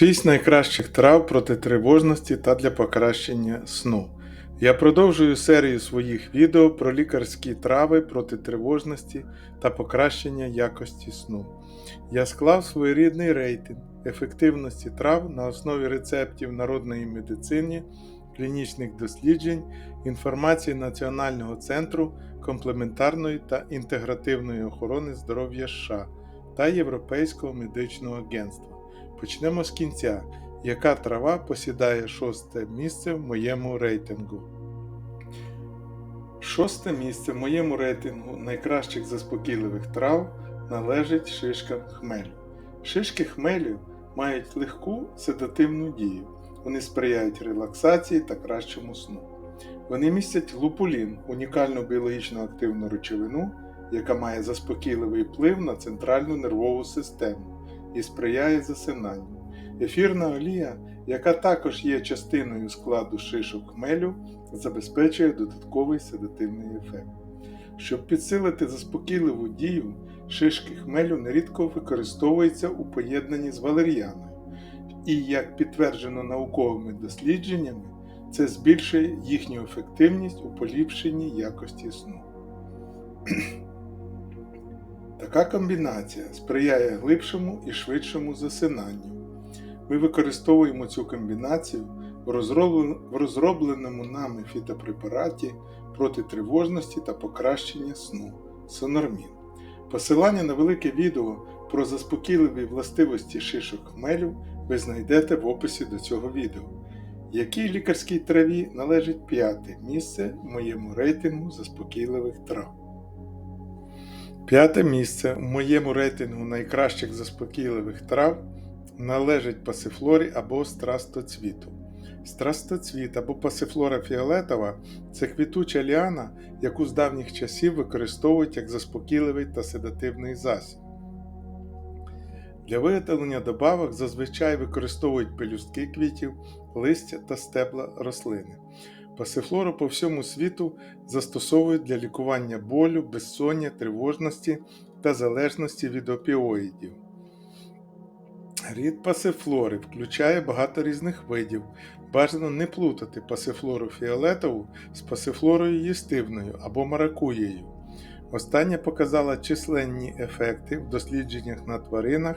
Шість найкращих трав проти тривожності та для покращення сну. Я продовжую серію своїх відео про лікарські трави проти тривожності та покращення якості сну. Я склав своєрідний рейтинг ефективності трав на основі рецептів народної медицини, клінічних досліджень, інформації Національного центру комплементарної та інтегративної охорони здоров'я США та Європейського медичного агентства. Почнемо з кінця. Яка трава посідає шосте місце в моєму рейтингу? Шосте місце в моєму рейтингу найкращих заспокійливих трав належить шишкам хмелю. Шишки хмелю мають легку седативну дію. Вони сприяють релаксації та кращому сну. Вони містять лупулін, унікальну біологічно активну речовину, яка має заспокійливий вплив на центральну нервову систему і сприяє засинанню. Ефірна олія, яка також є частиною складу шишок хмелю, забезпечує додатковий седативний ефект. Щоб підсилити заспокійливу дію, шишки хмелю нерідко використовуються у поєднанні з валер'яною, і, як підтверджено науковими дослідженнями, це збільшує їхню ефективність у поліпшенні якості сну. Така комбінація сприяє глибшому і швидшому засинанню. Ми використовуємо цю комбінацію в розробленому нами фітопрепараті проти тривожності та покращення сну Сонормін. Посилання на велике відео про заспокійливі властивості шишок хмелю ви знайдете в описі до цього відео. Якій лікарській траві належить п'яте місце в моєму рейтингу заспокійливих трав. П'яте місце у моєму рейтингу найкращих заспокійливих трав належить пасифлорі або страстоцвіту. Страстоцвіт або пасифлора фіолетова це квітуча ліана, яку з давніх часів використовують як заспокійливий та седативний засіб. Для виготовлення добавок зазвичай використовують пелюстки квітів, листя та стебла рослини. Пасифлору по всьому світу застосовують для лікування болю, безсоння, тривожності та залежності від опіоїдів. Рід пасифлори включає багато різних видів. Бажано не плутати пасифлору фіолетову з пасифлорою їстивною або маракуєю. Остання показала численні ефекти в дослідженнях на тваринах,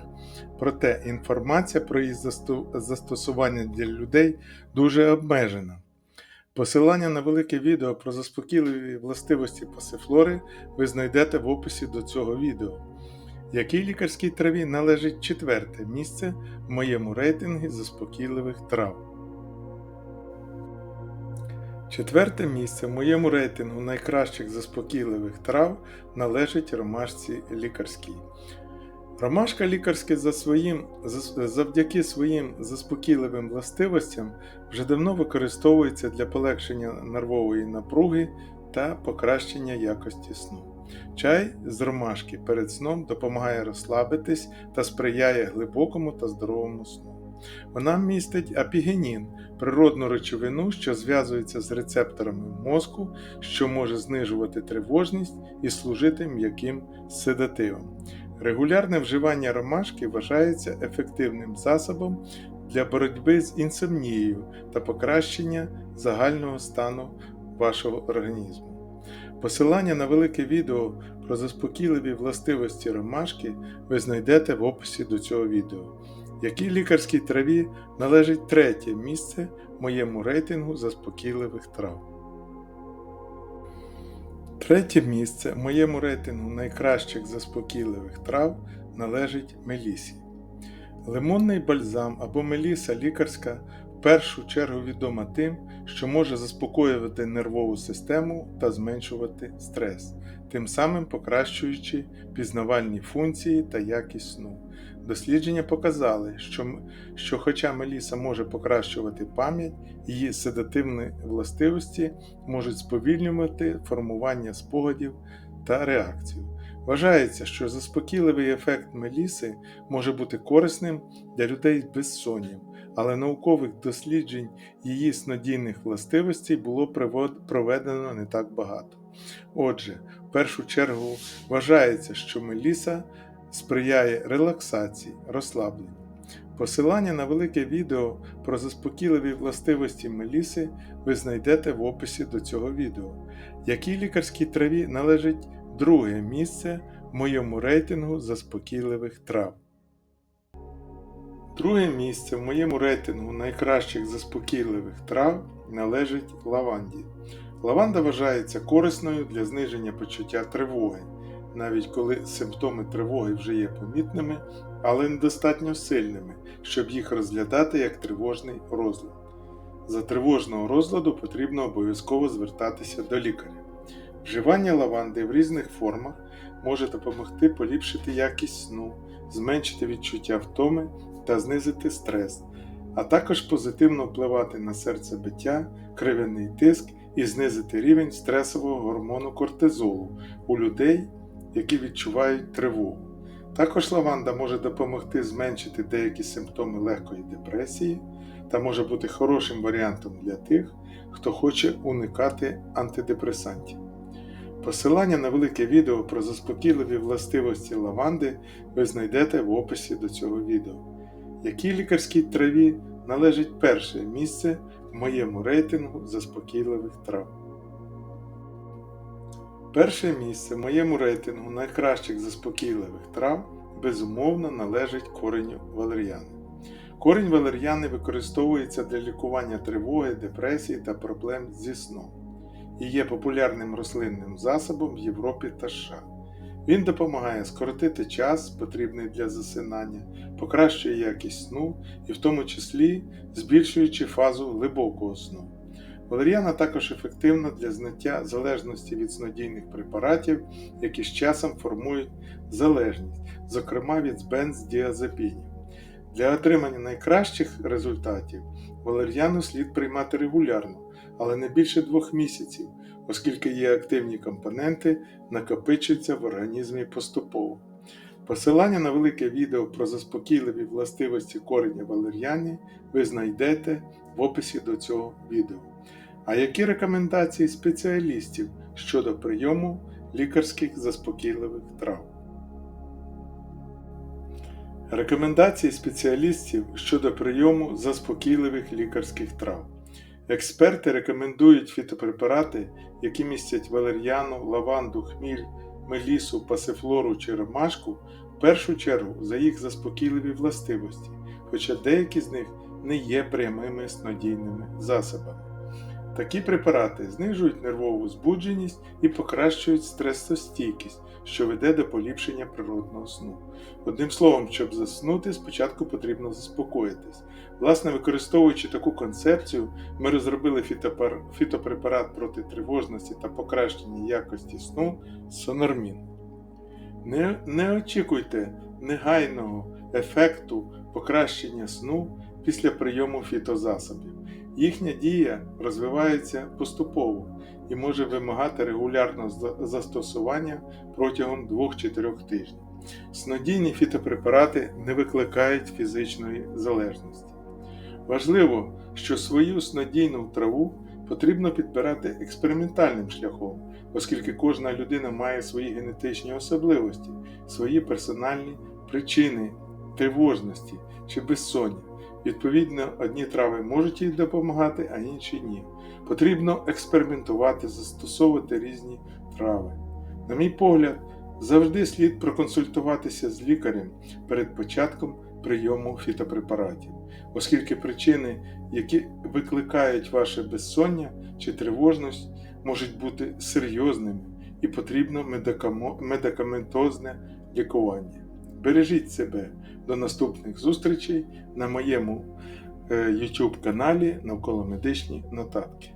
проте інформація про її застосування для людей дуже обмежена. Посилання на велике відео про заспокійливі властивості пасифлори ви знайдете в описі до цього відео. Якій лікарській траві належить четверте місце в моєму рейтингі заспокійливих трав? Четверте місце в моєму рейтингу найкращих заспокійливих трав належить ромашці лікарській. Ромашка лікарська за своїм, завдяки своїм заспокійливим властивостям вже давно використовується для полегшення нервової напруги та покращення якості сну. Чай з ромашки перед сном допомагає розслабитись та сприяє глибокому та здоровому сну. Вона містить апігенін, природну речовину, що зв'язується з рецепторами мозку, що може знижувати тривожність і служити м'яким седативом. Регулярне вживання ромашки вважається ефективним засобом для боротьби з інсомнією та покращення загального стану вашого організму. Посилання на велике відео про заспокійливі властивості ромашки ви знайдете в описі до цього відео. Якій лікарській траві належить третє місце в моєму рейтингу заспокійливих трав. Третє місце в моєму рейтингу найкращих заспокійливих трав належить мелісі. Лимонний бальзам або меліса лікарська першу чергу відома тим, що може заспокоювати нервову систему та зменшувати стрес, тим самим покращуючи пізнавальні функції та якість сну. Дослідження показали, що, що хоча меліса може покращувати пам'ять, її седативні властивості можуть сповільнювати формування спогадів та реакцію. Вважається, що заспокійливий ефект меліси може бути корисним для людей з безсонням, але наукових досліджень її снодійних властивостей було проведено не так багато. Отже, в першу чергу вважається, що меліса сприяє релаксації, розслабленню. Посилання на велике відео про заспокійливі властивості меліси ви знайдете в описі до цього відео. Якій лікарській траві належить друге місце в моєму рейтингу заспокійливих трав. Друге місце в моєму рейтингу найкращих заспокійливих трав належить лаванді. Лаванда вважається корисною для зниження почуття тривоги, навіть коли симптоми тривоги вже є помітними, але недостатньо сильними, щоб їх розглядати як тривожний розлад. За тривожного розладу потрібно обов'язково звертатися до лікаря. Вживання лаванди в різних формах може допомогти поліпшити якість сну, зменшити відчуття втоми та знизити стрес, а також позитивно впливати на серцебиття, кров'яний тиск і знизити рівень стресового гормону кортизолу у людей, які відчувають тривогу. Також лаванда може допомогти зменшити деякі симптоми легкої депресії та може бути хорошим варіантом для тих, хто хоче уникати антидепресантів. Посилання на велике відео про заспокійливі властивості лаванди ви знайдете в описі до цього відео. Якій лікарській траві належить перше місце в моєму рейтингу заспокійливих трав? Перше місце в моєму рейтингу найкращих заспокійливих трав безумовно належить кореню валер'яни. Корінь валер'яни використовується для лікування тривоги, депресії та проблем зі сном і є популярним рослинним засобом в Європі та США. Він допомагає скоротити час, потрібний для засинання, покращує якість сну і в тому числі збільшуючи фазу глибокого сну. Валеріана також ефективна для зняття залежності від снодійних препаратів, які з часом формують залежність, зокрема від бензодіазепінів. Для отримання найкращих результатів валер'яну слід приймати регулярно, але не більше двох місяців, оскільки є активні компоненти, накопичуються в організмі поступово. Посилання на велике відео про заспокійливі властивості кореня валер'яни ви знайдете в описі до цього відео. А які рекомендації спеціалістів щодо прийому лікарських заспокійливих трав? Рекомендації спеціалістів щодо прийому заспокійливих лікарських трав. Експерти рекомендують фітопрепарати, які містять валер'яну, лаванду, хміль, мелісу, пасифлору чи ромашку, в першу чергу за їх заспокійливі властивості, хоча деякі з них не є прямими снодійними засобами. Такі препарати знижують нервову збудженість і покращують стресостійкість, що веде до поліпшення природного сну. Одним словом, щоб заснути, спочатку потрібно заспокоїтись. Власне, використовуючи таку концепцію, ми розробили фітопар... фітопрепарат проти тривожності та покращення якості сну Сонормін. Не, не очікуйте негайного ефекту покращення сну після прийому фітозасобів. Їхня дія розвивається поступово і може вимагати регулярного застосування протягом 2-4 тижнів. Снодійні фітопрепарати не викликають фізичної залежності. Важливо, що свою снодійну траву потрібно підбирати експериментальним шляхом, оскільки кожна людина має свої генетичні особливості, свої персональні причини тривожності чи безсоння. Відповідно, одні трави можуть їй допомагати, а інші ні. Потрібно експериментувати, застосовувати різні трави. На мій погляд, завжди слід проконсультуватися з лікарем перед початком прийому фітопрепаратів, оскільки причини, які викликають ваше безсоння чи тривожність, можуть бути серйозними і потрібно медикаментозне лікування. Бережіть себе до наступних зустрічей на моєму YouTube каналі Навколо медичні нотатки.